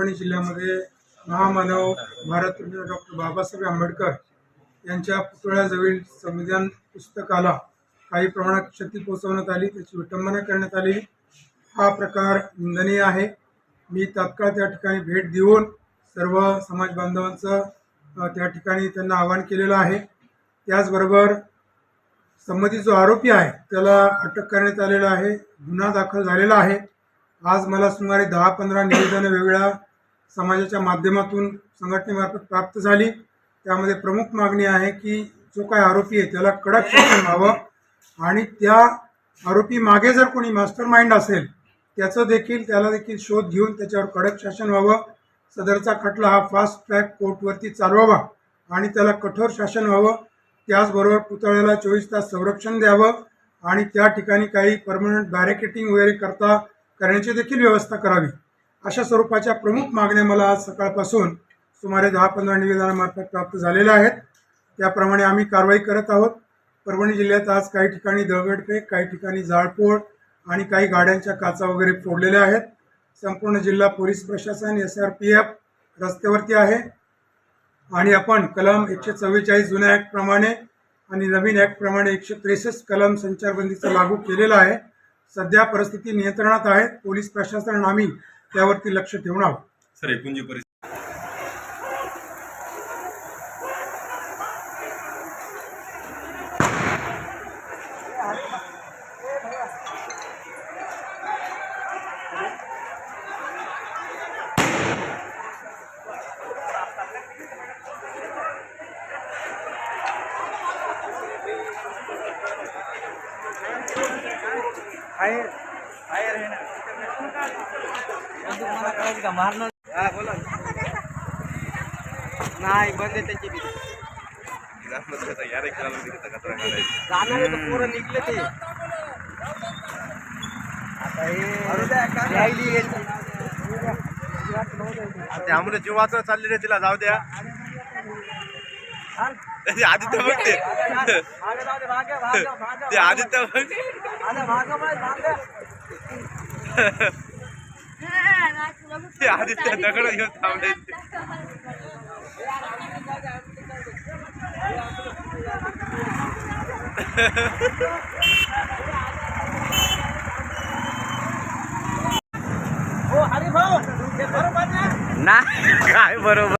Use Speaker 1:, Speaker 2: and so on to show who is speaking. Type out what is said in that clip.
Speaker 1: परभणी जिल्ह्यामध्ये महामानव भारतरत्न डॉक्टर बाबासाहेब आंबेडकर यांच्या पुतळ्याजवळील संविधान पुस्तकाला काही प्रमाणात क्षती पोहोचवण्यात आली त्याची विटंबना करण्यात आली. हा प्रकार निंदनीय आहे. मी तात्काळ त्या ठिकाणी भेट देऊन सर्व समाज बांधवांचं त्या ठिकाणी त्यांना आवाहन केलेलं आहे. त्याचबरोबर संबंधित जो आरोपी आहे त्याला अटक करण्यात आलेला आहे गुन्हा दाखल झालेला आहे. आज मला सुमारे दहा पंधरा निवेदनं वेगळ्या समाजाच्या माध्यमातून संघटनेमार्फत प्राप्त झाली. त्यामध्ये प्रमुख मागणी आहे की जो काय आरोपी आहे त्याला कडक शासन व्हावं आणि त्या आरोपी मागे जर कोणी मास्टर माइंड असेल त्याचं देखील त्याला देखील शोध घेऊन त्याच्यावर कडक शासन व्हावं. सदरचा खटला हा फास्ट ट्रॅक कोर्टवरती चालवावा आणि त्याला कठोर शासन व्हावं. त्याचबरोबर पुतळ्याला चोवीस तास संरक्षण द्यावं आणि त्या ठिकाणी काही परमनंट बॅरिकेटिंग वगैरे करता करण्याची देखील व्यवस्था करावी. अशा स्वरूपाच्या प्रमुख मागण्या मला आज सकाळपासून सुमारे दहा पंधरा निवेदनामार्फत प्राप्त झालेल्या आहेत. त्याप्रमाणे आम्ही कारवाई करत आहोत. परभणी जिल्ह्यात आज काही ठिकाणी दगडफेक काही ठिकाणी जाळपोळ आणि काही गाड्यांच्या काचा वगैरे फोडलेल्या आहेत. संपूर्ण जिल्हा पोलीस प्रशासन एस आर पी एफ रस्त्यावरती आहे. आणि आपण कलम एकशे चव्वेचाळीस जुन्या ॲक्टप्रमाणे आणि नवीन ॲक्टप्रमाणे एकशे त्रेसष्ट कलम संचारबंदीचा लागू केलेला आहे. सध्या परिस्थिती नियंत्रणात आहे. पोलीस प्रशासन आम्ही त्यावरती लक्ष ठेवून आहोत.
Speaker 2: सर एकूण जी परिस्थिती
Speaker 3: नाही बंद आहे जाणारे पोरं निघले ते आता हे राहिली यांची.
Speaker 2: ते आम्हाला जीवाचं चालले रे तिला जाऊ द्या ते आदित्य बघते ते आदित्य बघते
Speaker 3: मागे, मागे, मागे, मागे.
Speaker 2: ते आदित्य दगड घेऊन थांबले
Speaker 3: हो, हरिभाऊ, हे बरोबर ना?
Speaker 4: ना काय बरोबर